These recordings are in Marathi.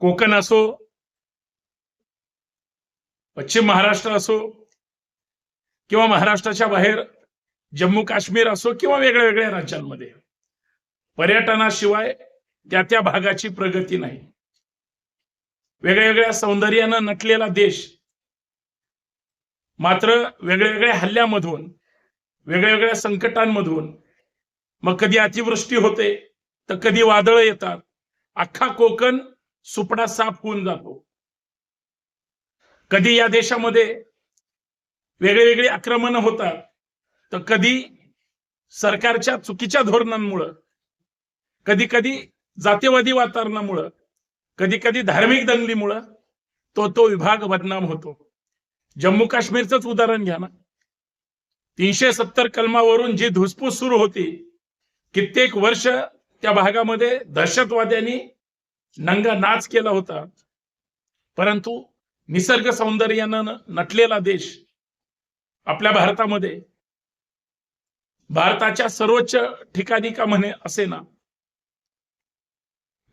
कोकण असो पश्चिम महाराष्ट्र असो किंवा महाराष्ट्राच्या बाहेर जम्मू काश्मीर असो किंवा वेगळ्या वेगळ्या राज्यांमध्ये पर्यटनाशिवाय त्या त्या भागाची प्रगती नाही. वेगळ्या वेगळ्या सौंदर्यानं नटलेला देश मात्र वेगळ्या वेगळ्या हल्ल्यामधून वेगळ्या वेगळ्या संकटांमधून मग कधी अतिवृष्टी होते तर कधी वादळ येतात अख्खा कोकण सुपडा साफ होऊन जातो. कधी या देशामध्ये वेगळी वेगळी आक्रमणं होतात तर कधी सरकारच्या चुकीच्या धोरणांमुळं कधी कधी जातीवादी वातावरणामुळं कधी कधी धार्मिक दंगलीमुळं तो तो विभाग बदनाम होतो. जम्मू काश्मीरचंच उदाहरण घ्या ना. तीनशे सत्तर कलमावरून जी धुसफूस सुरू होती कित्येक वर्ष त्या भागामध्ये दहशतवाद्यांनी नंगा नाच केला होता. परंतु निसर्ग सौंदर्यानं नटलेला देश आपल्या भारतामध्ये भारताच्या सर्वोच्च ठिकाणी का म्हणे असे ना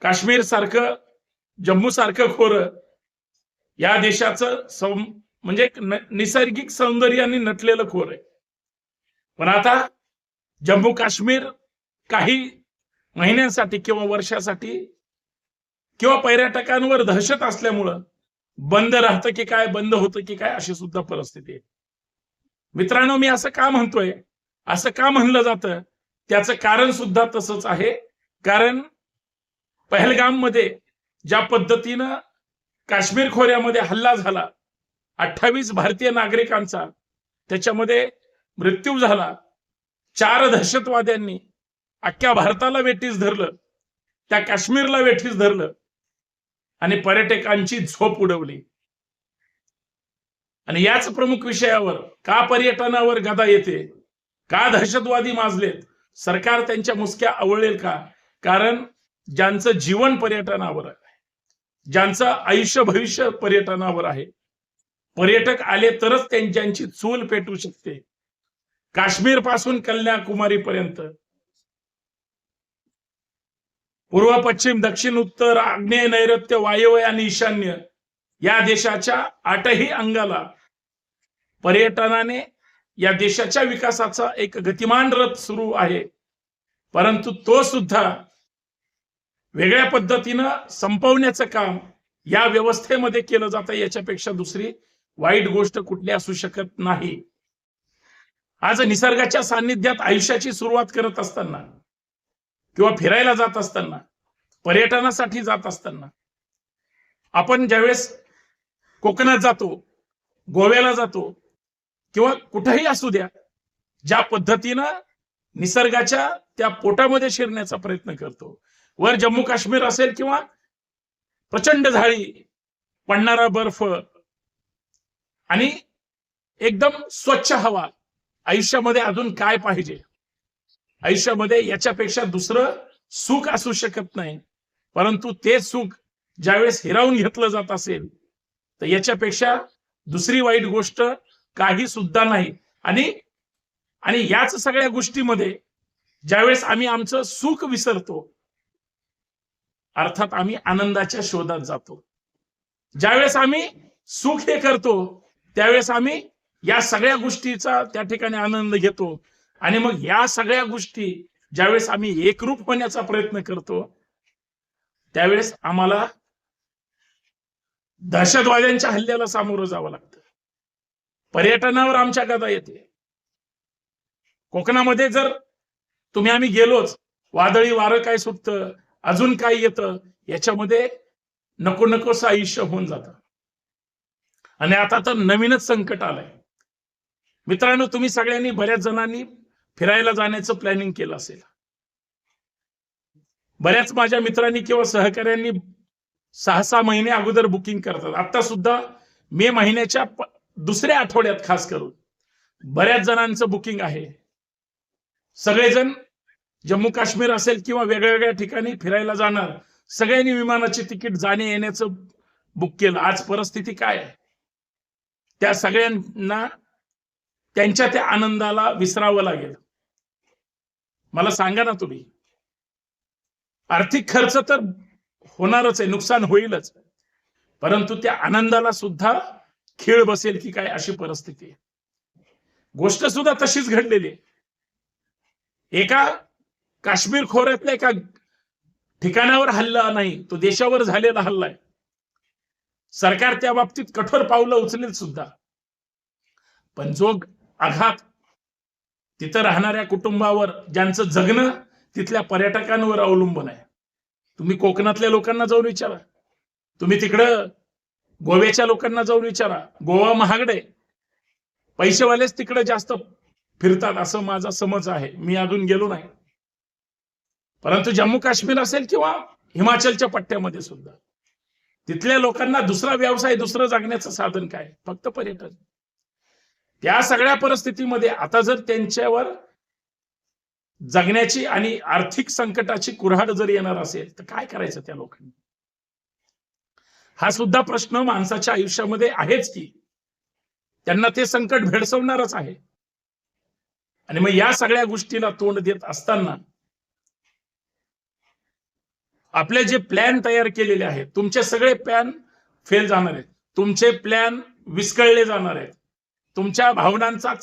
काश्मीर सारखं जम्मू सारखं खोर या देशाचं सौ म्हणजे निसर्गिक सौंदर्याने नटलेलं खोर आहे. पण आता जम्मू काश्मीर काही महिन्यांसाठी किंवा वर्षासाठी किंवा पर्यटकांवर दहशत असल्यामुळं बंद राहतं की काय बंद होतं की काय अशी सुद्धा परिस्थिती आहे. मित्रांनो मी असं का म्हणतोय? असं का म्हणलं जातं? त्याचं कारण सुद्धा तसंच आहे. कारण पहलगाममध्ये ज्या पद्धतीनं काश्मीर खोऱ्यामध्ये हल्ला झाला अठ्ठावीस भारतीय नागरिकांचा त्याच्यामध्ये मृत्यू झाला चार दहशतवाद्यांनी अख्ख्या भारताला वेठीस धरलं त्या काश्मीरला वेठीस धरलं आणि पर्यटकांची झोप उडवली. आणि याच प्रमुख विषयावर का पर्यटनावर गदा येते का दहशतवादी माजलेत सरकार त्यांच्या मुसक्या आवळेल का? कारण ज्यांचं जीवन पर्यटनावर आहे ज्यांचं आयुष्य भविष्य पर्यटनावर आहे पर्यटक आले तरच त्यांच्याची चूल पेटू शकते. काश्मीरपासून कन्याकुमारीपर्यंत पूर्व पश्चिम दक्षिण उत्तर आग्नेय नैऋत्य वायव्य आणि ईशान्य या देशाच्या आठही अंगाला पर्यटनाने या देशाच्या विकासाचा एक गतिमान रथ सुरू आहे. परंतु तो सुद्धा वेगळ्या पद्धतीनं संपवण्याचं काम या व्यवस्थेमध्ये केलं जातं याच्यापेक्षा दुसरी वाईट गोष्ट कुठली असू शकत नाही. आज निसर्गाच्या सान्निध्यात आयुष्याची सुरुवात करत असताना किंवा फिरायला जात असताना पर्यटनासाठी जात असताना आपण ज्यावेळेस कोकणात जातो गोव्याला जातो किंवा कुठेही असू द्या ज्या पद्धतीनं निसर्गाच्या त्या पोटामध्ये शिरण्याचा प्रयत्न करतो. वर जम्मू काश्मीर असेल किंवा प्रचंड झाडी पडणारा बर्फ आणि एकदम स्वच्छ हवा आयुष्यामध्ये अजून काय पाहिजे? आयुष्यामध्ये याच्यापेक्षा दुसरं सुख असू शकत नाही. परंतु ते सुख ज्यावेळेस हिरावून घेतलं जात असेल तर याच्यापेक्षा दुसरी वाईट गोष्ट काही सुद्धा नाही. आणि आणि याच सगळ्या गोष्टीमध्ये ज्यावेळेस आम्ही आमचं सुख विसरतो अर्थात आम्ही आनंदाच्या शोधात जातो. ज्यावेळेस आम्ही सुख हे करतो त्यावेळेस आम्ही या सगळ्या गोष्टीचा त्या ठिकाणी आनंद घेतो. आणि मग या सगळ्या गोष्टी ज्यावेळेस आम्ही एकरूप होण्याचा प्रयत्न करतो त्यावेळेस आम्हाला दहशतवाद्यांच्या हल्ल्याला सामोरं जावं लागतं. पर्यटनावर आमच्या गदा येते. कोकणामध्ये जर तुम्ही आम्ही गेलोच वादळी वारं काय सुटतं अजून काय येतं याच्यामध्ये नको नकोसं आयुष्य होऊन जातं. आणि आता तर नवीनच संकट आलंय. मित्रांनो तुम्ही सगळ्यांनी बऱ्याच जणांनी फिरायला जाण्याचं प्लॅनिंग केलं असेल. बऱ्याच माझ्या मित्रांनी किंवा सहकाऱ्यांनी सहा सहा महिने अगोदर बुकिंग करतात. आता सुद्धा मे महिन्याच्या दुसऱ्या आठवड्यात खास करून. बऱ्याच जणांचं बुकिंग आहे. सगळेजण जम्मू काश्मीर असेल किंवा वेगळ्या वेगळ्या ठिकाणी फिरायला जाणार सगळ्यांनी विमानाची तिकीट जाणे येण्याचं बुक केलं. आज परिस्थिती काय? आहे त्या सगळ्यांना त्यांच्या त्या आनंदाला विसरावं लागेल. मला सांगा ना तुम्ही. आर्थिक खर्च तर होणारच आहे नुकसान होईलच. परंतु त्या आनंदाला सुद्धा खेळ बसेल की काय अशी परिस्थिती आहे. गोष्ट सुद्धा तशीच घडलेली आहे. एका काश्मीर खोऱ्यातल्या एका ठिकाणावर हल्ला नाही तो देशावर झालेला हल्ला आहे. सरकार त्या बाबतीत कठोर पावलं उचलेल सुद्धा. पण जो आघात तिथं राहणाऱ्या कुटुंबावर ज्यांचं जगणं तिथल्या पर्यटकांवर अवलंबून आहे. तुम्ही कोकणातल्या लोकांना जाऊन विचारा. तुम्ही तिकडं गोव्याच्या लोकांना जाऊन विचारा. गोवा महागडे. पैसेवालेच तिकडे जास्त फिरतात असं माझा समज आहे. मी अजून गेलो नाही. परंतु जम्मू काश्मीर असेल किंवा हिमाचलच्या पट्ट्यामध्ये सुद्धा. तिथल्या लोकांना दुसरा व्यवसाय दुसरं जगण्याचं साधन काय? फक्त पर्यटन. त्या सगळ्या परिस्थितीमध्ये आता जर त्यांच्यावर जगण्याची आणि आर्थिक संकटाची कुऱ्हाड जर येणार असेल तर काय करायचं त्या लोकांनी? हा सुद्धा प्रश्न माणसाच्या आयुष्यामध्ये आहेच की त्यांना ते संकट भेडसवणारच आहे. आणि मग या सगळ्या गोष्टीला तोंड देत असताना आपले जे प्लॅन तयार केलेले आहेत तुमचे सगळे प्लॅन फेल जाणार आहेत. तुमचे प्लॅन विस्कळले जाणार आहेत. तुमच्या भावनांचा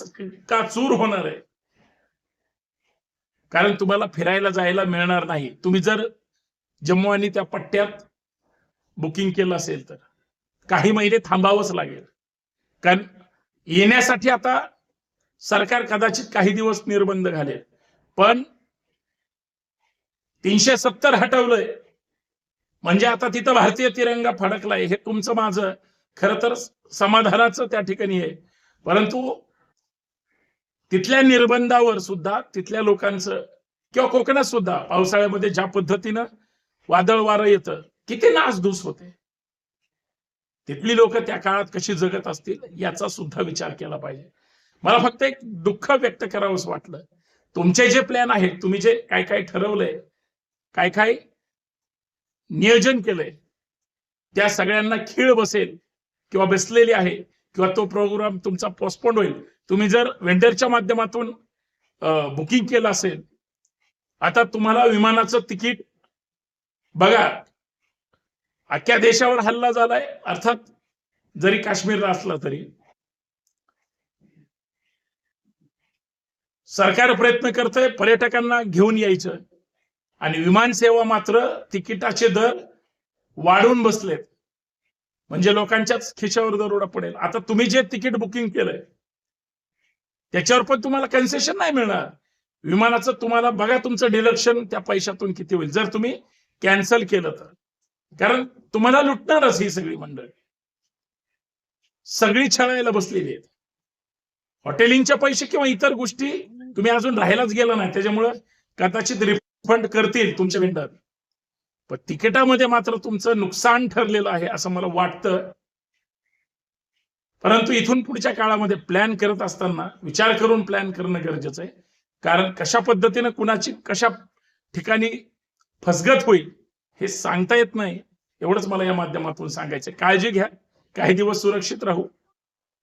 का चूर होणार आहे. कारण तुम्हाला फिरायला जायला मिळणार नाही. तुम्ही जर जम्मू आणि त्या पट्ट्यात बुकिंग केलं असेल तर. काही महिने थांबावंच लागेल. कारण येण्यासाठी आता सरकार कदाचित काही दिवस निर्बंध घालेल. पण तीनशे सत्तर हटवलंय. म्हणजे आता तिथं भारतीय तिरंगा फडकलाय. हे तुमचं माझं खर तर समाधानाचं त्या ठिकाणी आहे. परंतु तिथल्या निर्बंधावर सुद्धा तिथल्या लोकांचं किंवा कोकणात सुद्धा पावसाळ्यामध्ये ज्या पद्धतीनं वादळ वारं येतं किती नासधूस होते. तिथली लोक त्या काळात कशी जगत असतील याचा सुद्धा विचार केला पाहिजे. मला फक्त एक दुःख व्यक्त करावंच वाटलं. तुमचे जे प्लॅन आहेत तुम्ही जे काय काय ठरवलंय काय काय नियोजन केलंय त्या सगळ्यांना खीळ बसेल किंवा बसलेली आहे किंवा तो प्रोग्राम तुमचा पोस्टपोन होईल. तुम्ही जर वेंडरच्या माध्यमातून बुकिंग केलं असेल आता तुम्हाला विमानाचं तिकीट बघा अख्ख्या देशावर हल्ला झालाय. अर्थात जरी काश्मीरला असला तरी. सरकार प्रयत्न करतंय पर्यटकांना घेऊन यायचं. आणि विमान सेवा मात्र तिकिटाचे दर वाढून बसलेत. म्हणजे लोकांच्याच खिशावर दरोडा पडेल. आता तुम्ही जे तिकीट बुकिंग केलंय त्याच्यावर पण तुम्हाला कन्सेशन नाही मिळणार. विमानाचं तुम्हाला बघा तुमचं डिलक्शन त्या पैशातून किती होईल. जर तुम्ही कॅन्सल केलं तर. कारण तुम्हाला लुटणारच ही सगळी मंडळी. सगळी छळायला बसलेली आहेत. हॉटेलिंगचे पैसे किंवा इतर गोष्टी तुम्ही अजून राहायलाच गेला नाही. त्याच्यामुळं कदाचित रिफंड करतील तुमच्या वेंडर पण तिकिटामध्ये मात्र तुमचं नुकसान ठरलेलं आहे असं मला वाटतं. परंतु इथून पुढच्या काळामध्ये प्लॅन करत असताना विचार करून प्लॅन करणं गरजेचं आहे. कारण कशा पद्धतीनं कुणाची कशा ठिकाणी फसगत होईल हे सांगता येत नाही. एवढंच मला या माध्यमातून सांगायचं काळजी घ्या. काही दिवस सुरक्षित राहू.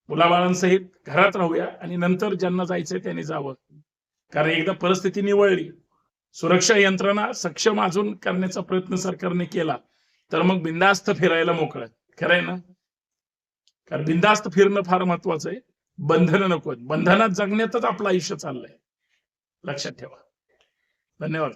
मुलाबाळांसहित घरात राहूया आणि नंतर ज्यांना जायचंय त्यांनी जावं. कारण एकदा परिस्थिती निवळली सुरक्षा यंत्रणा सक्षम अजून करण्याचा प्रयत्न सरकारने केला तर मग बिंदास्त फिरायला मोकळं खरंय ना? कारण बिंदास्त फिरणं फार महत्वाचं आहे. बंधनं नको बंधनात जगण्यातच आपलं आयुष्य चाललंय. लक्षात ठेवा. धन्यवाद.